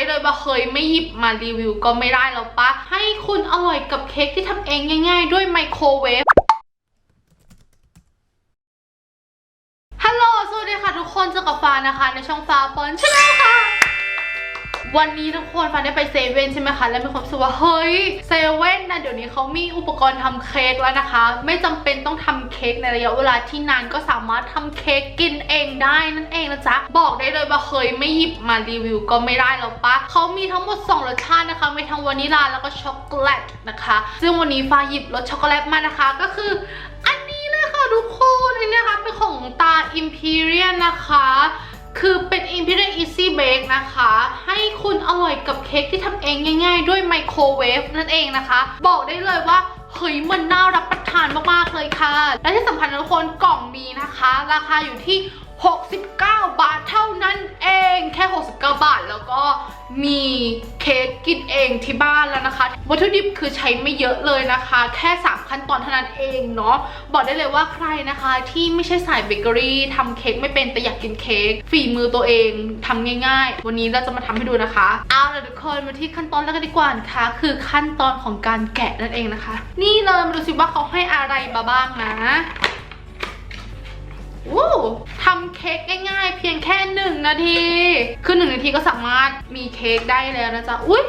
ได้เลยว่าเคยไม่หยิบมารีวิวก็ไม่ได้แล้วปะให้คุณอร่อยกับเค้กที่ทำเองง่าย ๆ ด้วยไมโครเวฟฮัลโหลสวัสดีค่ะทุกคนเจอกับฟ้านะคะ ในช่องฟ้าปอนชาแนลค่ะ วันนี้ทุกคนฟ้าได้ไปเซเว่นใช่ไหมคะ แล้วมีความรู้สึกว่าเฮ้ยเซเว่นนะเดี๋ยวนี้เขามีอุปกรณ์ทำเค้กแล้วนะคะ ไม่จำเป็นต้องทำเค้กในระยะเวลาที่นานก็สามารถทำเค้กกินเองได้นั่นเองนะจ๊ะบอกได้เลยว่าเคยไม่หยิบมารีวิวก็ไม่ได้แล้วปะเขามีทั้งหมด2รสชาตินะคะมีทั้งวานิลาแล้วก็ช็อกโกแลตนะคะ ซึ่งวันนี้ฟ้าหยิบรสช็อกโกแลตมานะคะ ก็คืออันนี้เลยค่ะทุกคนอันนี้นะคะเป็นของตา Imperial นะคะ คือเป็น Imperial Easy Bake นะคะ ให้คุณอร่อยกับเค้กที่ทำเองง่าย ๆ ด้วยไมโครเวฟนั่นเองนะคะ บอกได้เลยว่าเฮ้ยมันน่ารับประทานมากๆเลยค่ะ และที่สำคัญทุกคนกล่องนี้นะคะ ราคาอยู่ที่ 69 บาทเท่านั้นเองแค่ มีเค้กกินเองที่บ้านแล้วนะคะ วัตถุดิบคือใช้ไม่เยอะเลยนะคะ แค่ 3 ขั้นตอนเท่านั้นเองเนาะบอกได้เลยว่าใครนะคะที่ไม่ใช่สายเบเกอรี่ทำเค้กไม่เป็นแต่อยากกินเค้กฝีมือตัวเองทำง่าย ๆ วันนี้เราจะมาทำให้ดูนะคะ เอาละทุกคนมาที่ขั้นตอนแรกกันดีกว่านะคะคือขั้นตอนของการแกะนั่นเองนะคะ นี่เลยมาดูสิว่าเขาให้อะไรมาบ้างนะ วู้ทำเค้กง่ายๆ เพียงแค่หนึ่งนาที คือหนึ่งนาทีก็สามารถมีเค้กได้แล้วนะจ๊ะ อุ้ย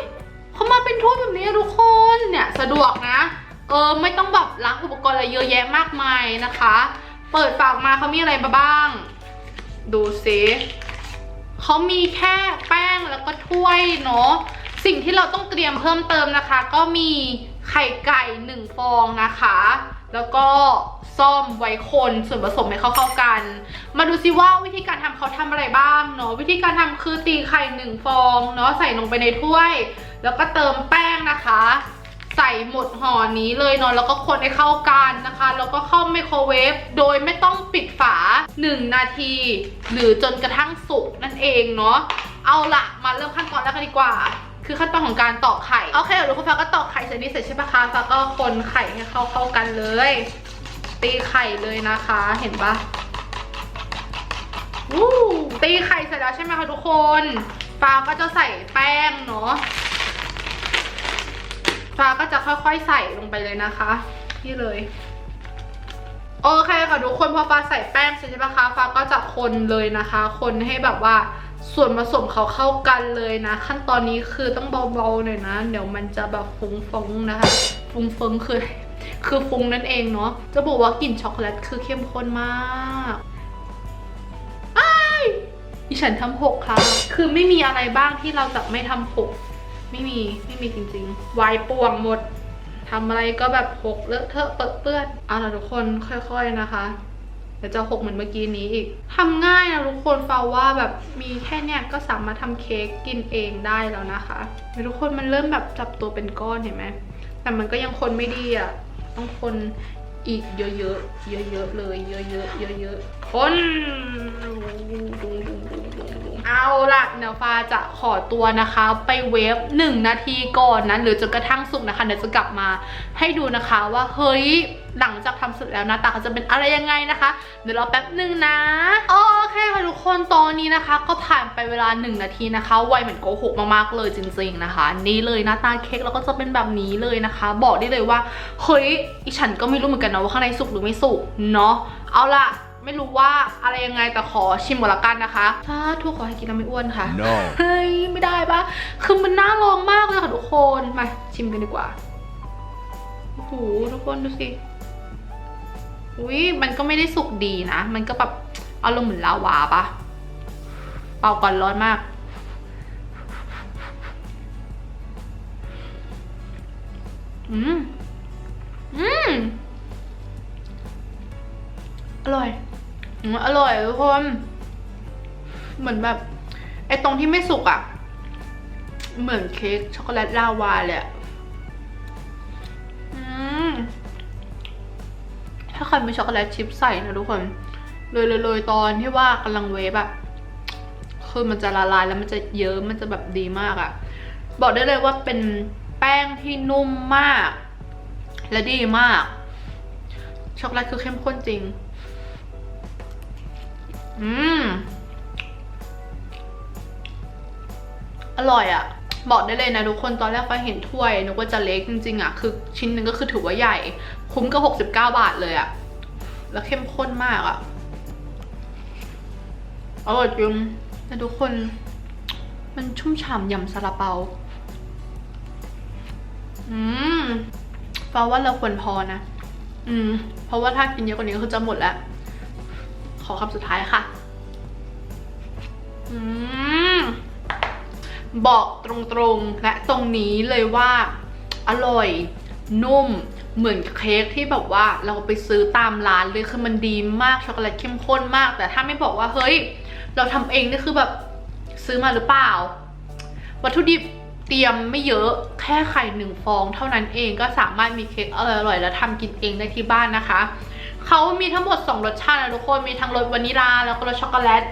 เขามาเป็นถ้วยแบบนี้ทุกคนเนี่ยสะดวกนะ เออไม่ต้องแบบล้างอุปกรณ์อะไรเยอะแยะมากมายนะคะ เปิดฝากมาเขามีอะไรมาบ้าง ดูสิเขามีแค่แป้งแล้วก็ถ้วยเนาะสิ่งที่เราต้องเตรียมเพิ่มเติมนะคะ ก็มีไข่ไก่หนึ่งฟองนะคะ แล้วก็ ซ่อมไว้คนส่วนผสมให้เข้าเข้ากัน มาดูซิว่าวิธีการทำเขาทำอะไรบ้างเนาะวิธีการทำคือตีไข่หนึ่งฟองเนาะใส่ลงไปในถ้วย แล้วก็เติมแป้งนะคะ ใส่หมดห่อนี้เลยเนาะแล้วก็คนให้เข้ากันนะคะ แล้วก็เข้าไมโครเวฟโดยไม่ต้องปิดฝา 1 นาที หรือจนกระทั่งสุกนั่นเองเนาะเอาละมาเริ่มขั้นตอนแรกกันดีกว่าคือขั้นตอนของการตอกไข่ โอเคเดี๋ยวคุณฟ้าก็ตอกไข่เสร็จนี้เสร็จใช่ปะคะฟ้าก็คนไข่ให้เข้าเข้ากันเลย ตีไข่เลยนะคะ เห็นปะวู้ตีไข่เสร็จแล้วใช่ไหมคะทุกคนฟ้าก็จะใส่แป้งเนาะฟ้าก็จะค่อยๆใส่ลงไปเลยนะคะนี่เลย โอเคค่ะทุกคนพอฟ้าใส่แป้งเสร็จใช่ปะคะฟ้าก็จะคนเลยนะคะ คนให้แบบว่าส่วนผสมเขาเข้ากันเลยนะ ขั้นตอนนี้คือต้องเบาๆหน่อยนะ เดี๋ยวมันจะแบบฟุ้งๆนะคะ ฟุ้งๆคือ คือฟุ้งนั่นเองเนาะจะบอกว่ากลิ่นช็อกโกแลตคือเข้มข้นมากอายดิฉันทำหกค่ะ คือไม่มีอะไรบ้างที่เราจะไม่ทำหก ไม่มี ไม่มีจริงๆ วายป่วงหมด ทำอะไรก็แบบหกเลอะเทอะเปื้อนเปื้อนเอาล่ะทุกคนค่อยๆนะคะ เดี๋ยวจะหกเหมือนเมื่อกี้นี้อีก ทำง่ายนะทุกคนฟาว่าแบบมีแค่เนี้ยก็สามารถทำเค้กกินเองได้แล้วนะคะทุกคนมันเริ่มแบบจับตัวเป็นก้อนเห็นไหม แต่มันก็ยังคนไม่ดีอะ ต้องคนอีกเยอะๆ เยอะๆเลย เยอะๆ เยอะๆ คนดุงดุงดุงเอาล่ะเดี๋ยวฟ้าจะขอตัวนะคะ ไปเวฟหนึ่งนาทีก่อนนะหรือจนกระทั่งสุกนะคะเดี๋ยวจะกลับมาให้ดูนะคะว่าเฮ้ยหลังจากทำเสร็จแล้วหน้าตาเขาจะเป็นอะไรยังไงนะคะ เดี๋ยวรอแป๊บหนึ่งนะโอเคค่ะทุกคนตอนนี้นะคะ ก็ผ่านไปเวลา 1 นาทีนะคะไวเหมือนโกหกมากๆเลยจริง ๆนะคะ นี่เลยหน้าตาเค้กแล้วก็จะเป็นแบบนี้เลยนะคะ บอกได้เลยว่าเฮ้ยอีฉันก็ไม่รู้เหมือนกันนะว่าข้างในสุกหรือไม่สุกเนาะเอาล่ะ ไม่รู้ว่าอะไรยังไงแต่ขอชิมหมดละกันนะคะถ้าทุกขอให้กินแล้วไม่อ้วนค่ะ No. เฮ้ยไม่ได้ปะคือมันน่าลองมากเลยค่ะทุกคนมาชิมกันดีกว่าโอ้โหทุกคนดูสิอุ้ยมันก็ไม่ได้สุกดีนะ มันก็แบบอารมณ์เหมือนลาวาปะเป่าก่อนร้อนมาก อืม อืม อร่อย อร่อยทุกคน เหมือนแบบไอ้ตรงที่ไม่สุกอะ่ะ เหมือนเค้กช็อกโกแลตลาวาเลยอะถ้าใครมีช็อกโกแลตชิพใส่นะทุกคนเลยเลยเลยตอนที่ว่ากำลังเวฟอะคือมันจะละลายแล้วมันจะเยอะมันจะแบบดีมากอะบอกได้เลยว่าเป็นแป้งที่นุ่มมาก และดีมาก ช็อกโกแลตคือเข้มข้นจริง อืม อร่อยอะบอกได้เลยนะทุกคนตอนแรกฟ้าเห็นถ้วยนึกว่าจะเล็กจริงๆอะคือชิ้นหนึ่งก็คือถือว่าใหญ่ คุ้มกับ69 บาทเลยอะแล้วเข้มข้นมากอะอร่อยจริงนะทุกคน มันชุ่มฉ่ำยำซาลาเปา อืมฟ้าว่าเราควรพอนะ อืม เพราะว่าถ้ากินเยอะกว่านี้ก็คือจะหมดแล้ว ขอคำสุดท้ายค่ะ อืม บอกตรงๆ และตรงนี้เลยว่า อร่อย นุ่ม เหมือนเค้กที่แบบว่าเราไปซื้อตามร้านเลยคือมันดีมาก ช็อกโกแลตเข้มข้นมาก แต่ถ้าไม่บอกว่า เฮ้ย เราทำเองนี่คือแบบซื้อมาหรือเปล่า วัตถุดิบเตรียมไม่เยอะแค่ไข่หนึ่งฟองเท่านั้นเองก็สามารถมีเค้กอร่อยๆ แล้วทำกินเองได้ที่บ้านนะคะ เขามีทั้งหมด 2 รสชาตินะทุกคน มีทั้งรสวานิลาแล้วก็รสช็อกโกแลต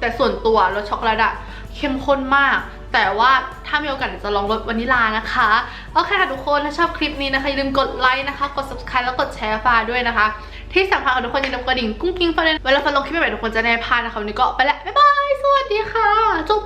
แต่ส่วนตัวรสช็อกโกแลตอะเข้มข้นมาก แต่ว่าถ้ามีโอกาสเดี๋ยวจะลองรสวานิลานะคะ โอเคค่ะทุกคน ถ้าชอบคลิปนี้นะคะอย่าลืมกดไลค์นะคะ กด subscribe แล้วกดแชร์ฟ้าด้วยนะคะ ที่สำคัญค่ะทุกคนอย่าลืมกระดิ่งกุ้งกิ้งฟ้าด้วยเวลาฟ้าลงคลิปใหม่ๆทุกคนจะได้พลาดนะคะวันนี้ก็ไปแล้วบ๊ายบาย สวัสดีค่ะ จุ๊บ